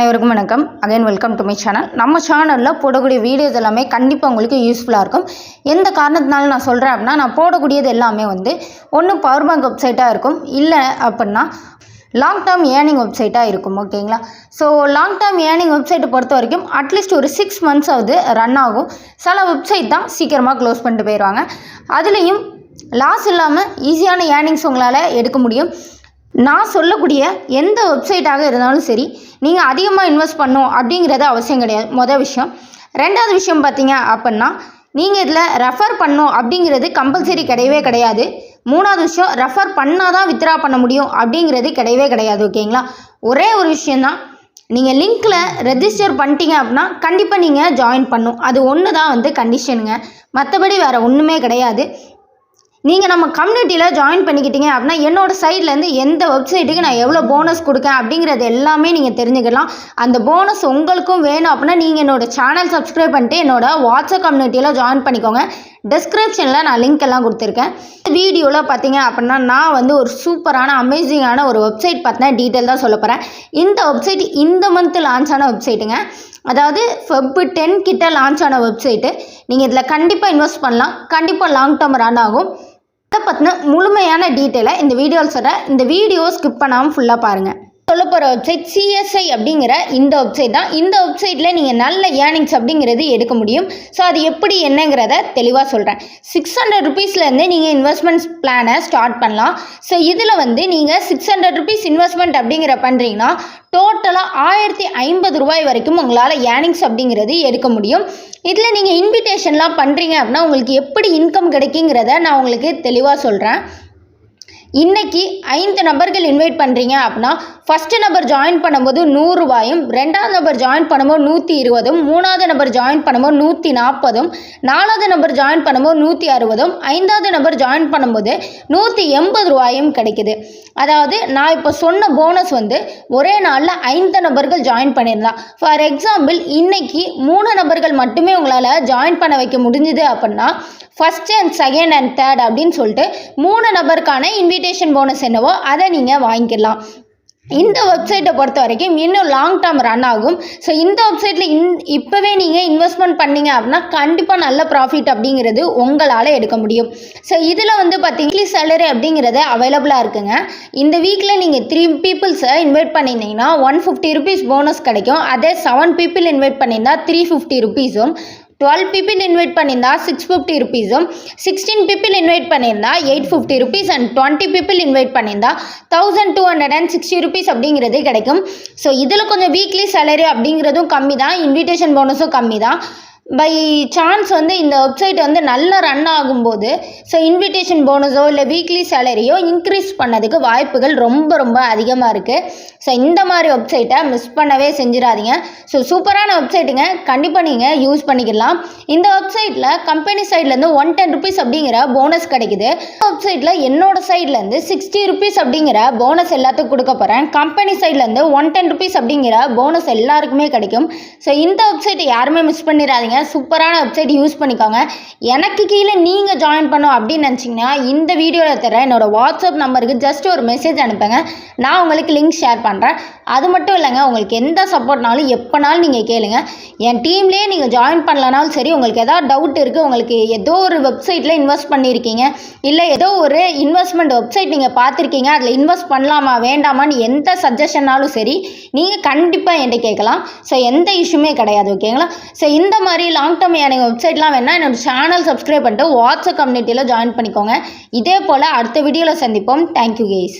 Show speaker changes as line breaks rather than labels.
அனைவருக்கும் வணக்கம். Again welcome to my channel நம்ம சேனலில் போடக்கூடிய வீடியோஸ் எல்லாமே கண்டிப்பாக உங்களுக்கு யூஸ்ஃபுல்லாக இருக்கும். எந்த காரணத்தினால நான் சொல்கிறேன் அப்படின்னா நான் போடக்கூடியது எல்லாமே வந்து ஒன்று பவர் பேங்க் வெப்சைட்டாக இருக்கும். இல்லை அப்படின்னா லாங் டேர்ம் ஏர்னிங் வெப்சைட்டாக இருக்கும். ஓகேங்களா ஸோ லாங் டேர்ம் ஏர்னிங் வெப்சைட்டை பொறுத்த வரைக்கும் அட்லீஸ்ட் ஒரு சிக்ஸ் மந்த்ஸ் ஆகுது ரன் ஆகும். சில வெப்சைட் தான் சீக்கிரமாக க்ளோஸ் பண்ணிட்டு போயிடுவாங்க அதுலேயும் லாஸ் இல்லாமல் ஈஸியான ஏர்னிங்ஸ் உங்களால் எடுக்க முடியும். நான் சொல்லக்கூடிய எந்த வெப்சைட்டாக இருந்தாலும் சரி நீங்கள் அதிகமாக இன்வெஸ்ட் பண்ணும் அப்படிங்கிறது அவசியம் கிடையாது. மொதல் விஷயம். ரெண்டாவது விஷயம் பார்த்தீங்க அப்படின்னா நீங்கள் இதில் ரெஃபர் பண்ணும் அப்படிங்கிறது கம்பல்சரி கிடையவே கிடையாது. மூணாவது விஷயம் ரெஃபர் பண்ணால் தான் வித்ரா பண்ண முடியும் அப்படிங்கிறது கிடையவே கிடையாது ஓகேங்களா? ஒரே ஒரு விஷயந்தான் நீங்கள் லிங்க்கில் ரெஜிஸ்டர் பண்ணிட்டீங்க அப்படின்னா கண்டிப்பாக நீங்கள் ஜாயின் பண்ணும் அது ஒன்று தான் வந்து கண்டிஷனுங்க மற்றபடி வேறு ஒன்றுமே கிடையாது. நீங்கள் நம்ம கம்யூனிட்டியில் ஜாயின் பண்ணிக்கிட்டீங்க அப்படின்னா என்னோட சைட்லேருந்து எந்த வெப்சைட்டுக்கு நான் எவ்வளோ போனஸ் கொடுக்கேன் அப்படிங்கிறது எல்லாமே நீங்கள் தெரிஞ்சுக்கலாம். அந்த போனஸ் உங்களுக்கும் வேணும் அப்படின்னா நீங்கள் என்னோட சேனல் சப்ஸ்கிரைப் பண்ணிட்டு என்னோட வாட்ஸ்அப் கம்யூனிட்டியில் ஜாயின் பண்ணிக்கோங்க. டிஸ்கிரிப்ஷனில் நான் லிங்க் எல்லாம் கொடுத்துருக்கேன். வீடியோவில் பார்த்தீங்க அப்படின்னா நான் வந்து ஒரு சூப்பரான அமேசிங்கான ஒரு வெப்சைட் பார்த்தினா டீட்டெயில் தான் சொல்ல போகிறேன் இந்த வெப்சைட் இந்த மந்த்து லான்ச் ஆன வெப்சைட்டுங்க அதாவது ஃபெப்பு டென் கிட்ட லான்ச் ஆன வெப்சைட்டு நீங்கள் இதில் கண்டிப்பாக இன்வெஸ்ட் பண்ணலாம். கண்டிப்பாக லாங் டேர்ம் ரன் ஆகும். அதை பற்றின முழுமையான டீட்டெயிலை இந்த வீடியோவில் சொல்கிறேன் இந்த வீடியோ ஸ்கிப் பண்ணாமல் ஃபுல்லாக பாருங்கள் சொல்ல போகிற வெப்சைட் சிஎஸ்ஐ அப்படிங்கிற இந்த வெப்சைட் தான். இந்த வெப்சைட்டில் நீங்கள் நல்ல ஏர்னிங்ஸ் அப்படிங்கிறது எடுக்க முடியும். ஸோ அது எப்படி என்னங்கிறத தெளிவாக சொல்கிறேன் சிக்ஸ் ஹண்ட்ரட் ருபீஸ்லேருந்து நீங்கள் இன்வெஸ்ட்மெண்ட்ஸ் பிளானை ஸ்டார்ட் பண்ணலாம். ஸோ இதில் வந்து நீங்கள் சிக்ஸ் ஹண்ட்ரட் ருபீஸ் இன்வெஸ்ட்மெண்ட் அப்படிங்கிற பண்ணுறீங்கன்னா டோட்டலாக ஆயிரத்தி ஐம்பது ரூபாய் வரைக்கும் உங்களால் ஏர்னிங்ஸ் அப்படிங்கிறது எடுக்க முடியும். இதில் நீங்கள் இன்விடேஷன்லாம் பண்ணுறீங்க அப்படின்னா உங்களுக்கு எப்படி இன்கம் கிடைக்குங்கிறத நான் உங்களுக்கு தெளிவாக சொல்கிறேன் இன்னைக்கு ஐந்து நபர்கள் இன்வைட் பண்ணுறீங்க அப்படின்னா ஃபஸ்ட்டு நபர் ஜாயின் பண்ணும்போது நூறுரூவாயும் ரெண்டாவது நபர் ஜாயின் பண்ணும்போது நூற்றி இருபதும் மூணாவது நபர் ஜாயின் பண்ணும்போது நூற்றி நாற்பதும் நாலாவது நபர் ஜாயின் பண்ணும்போது நூற்றி அறுபதும் ஐந்தாவது நபர் ஜாயின் பண்ணும்போது நூற்றி எண்பது ரூபாயும் கிடைக்குது. அதாவது நான் இப்போ சொன்ன போனஸ் வந்து ஒரே நாளில் ஐந்து நபர்கள் ஜாயின் பண்ணியிருந்தான் ஃபார் எக்ஸாம்பிள் இன்றைக்கி மூணு நபர்கள் மட்டுமே உங்களால் ஜாயின் பண்ண வைக்க முடிஞ்சுது அப்படின்னா first and second and third அப்படின்னு சொல்லிட்டு மூணு நபருக்கான இன்விடேஷன் போனஸ் என்னவோ அதை நீங்கள் வாங்கிக்கலாம். இந்த வெப்சைட்டை பொறுத்த வரைக்கும் இன்னும் லாங் டேர்ம் ரன் ஆகும். ஸோ இந்த வெப்சைட்டில் இன் இப்போவே நீங்கள் இன்வெஸ்ட்மெண்ட் பண்ணீங்க அப்படின்னா கண்டிப்பாக நல்ல ப்ராஃபிட் அப்படிங்கிறது உங்களால் எடுக்க முடியும். ஸோ இதில் வந்து பார்த்தீங்கன்னா சேலரி அப்படிங்கிறது அவைலபிளாக இருக்குங்க. இந்த வீக்கில் நீங்கள் த்ரீ பீப்புள்ஸை இன்வைட் பண்ணியிருந்தீங்கன்னா ஒன் ஃபிஃப்டி ருபீஸ் போனஸ் கிடைக்கும். அதே செவன் பீப்புள் இன்வைட் பண்ணியிருந்தால் த்ரீ ஃபிஃப்டி ருபீஸும் டுவெல் பீப்பிள் இன்வைட் பண்ணியிருந்தா சிக்ஸ் ஃபிஃப்டி ருபீஸும் சிக்ஸ்டீன் பீப்பிள் இன்வைட் பண்ணியிருந்தா eight fifty rupees and twenty people invite பண்ணியிருந்தா thousand two hundred and sixty rupees அப்படிங்கிறது கிடைக்கும். ஸோ இதில் கொஞ்சம் வீக்லி சேலரி அப்படிங்கிறதும் கம்மி தான் இன்விடேஷன் போனஸும் கம்மி தான் பை சான்ஸ் வந்து இந்த வெப்சைட் வந்து நல்லா ரன் ஆகும்போது ஸோ இன்விடேஷன் போனஸோ இல்லை வீக்லி சேலரியோ இன்க்ரீஸ் பண்ணதுக்கு வாய்ப்புகள் ரொம்ப ரொம்ப அதிகமாக இருக்குது ஸோ இந்த மாதிரி வெப்சைட்டை மிஸ் பண்ணவே செஞ்சிடாதீங்க. ஸோ சூப்பரான வெப்சைட்டுங்க கண்டிப்பாக நீங்கள் யூஸ் பண்ணிக்கலாம் இந்த வெப்சைட்டில் கம்பெனி சைட்லேருந்து ஒன் டென் ருபீஸ் அப்படிங்கிற போனஸ் கிடைக்குது. இந்த வெப்சைட்டில் என்னோடய சைட்லேருந்து சிக்ஸ்டி ருபீஸ் அப்படிங்கிற போனஸ் எல்லாத்துக்கும் கொடுக்க போகிறேன் கம்பெனி சைட்லேருந்து ஒன் டென் ருபீஸ் அப்படிங்கிற போனஸ் எல்லாருக்குமே கிடைக்கும். ஸோ இந்த வெப்சைட்டை யாருமே மிஸ் பண்ணிடாதீங்க. சூப்பரான வெப்சைட் யூஸ் பண்ணிக்கோங்க. எனக்கு கீழே நீங்கள் ஜாயின் பண்ணோம் அப்படின்னு நினச்சிங்கன்னா இந்த வீடியோவில் தர என்னோடய வாட்ஸ்அப் நம்பருக்கு ஜஸ்ட் ஒரு மெசேஜ் அனுப்புங்க. நான் உங்களுக்கு லிங்க் ஷேர் பண்ணுறேன் அது மட்டும் இல்லைங்க உங்களுக்கு எந்த சப்போர்ட்னாலும் எப்போனாலும் நீங்கள் கேளுங்க. என் டீம்லேயே நீங்கள் ஜாயின் பண்ணலனாலும் சரி உங்களுக்கு எதாவது டவுட் இருக்குது உங்களுக்கு ஏதோ ஒரு வெப்சைட்டில் இன்வெஸ்ட் பண்ணியிருக்கீங்க இல்லை ஏதோ ஒரு இன்வெஸ்ட்மெண்ட் வெப்சைட் நீங்கள் பார்த்துருக்கீங்க அதில் இன்வெஸ்ட் பண்ணலாமா வேண்டாமான்னு எந்த சஜஷன்னாலும் சரி நீங்கள் கண்டிப்பாக என்கிட்ட கேட்கலாம். ஸோ எந்த இஷ்யூமே கிடையாது ஓகேங்களா ஸோ இந்த மாதிரி லாங் டேர்ம் எனக்கு வெப்சைட்லாம் வேணால் என்னோடய சேனல் சப்ஸ்கிரைப் பண்ணிட்டு வாட்ஸ்அப் கம்யூனிட்டியில் ஜாயின் பண்ணிக்கோங்க. இதே போல் அடுத்த வீடியோவில் சந்திப்போம். Thank you case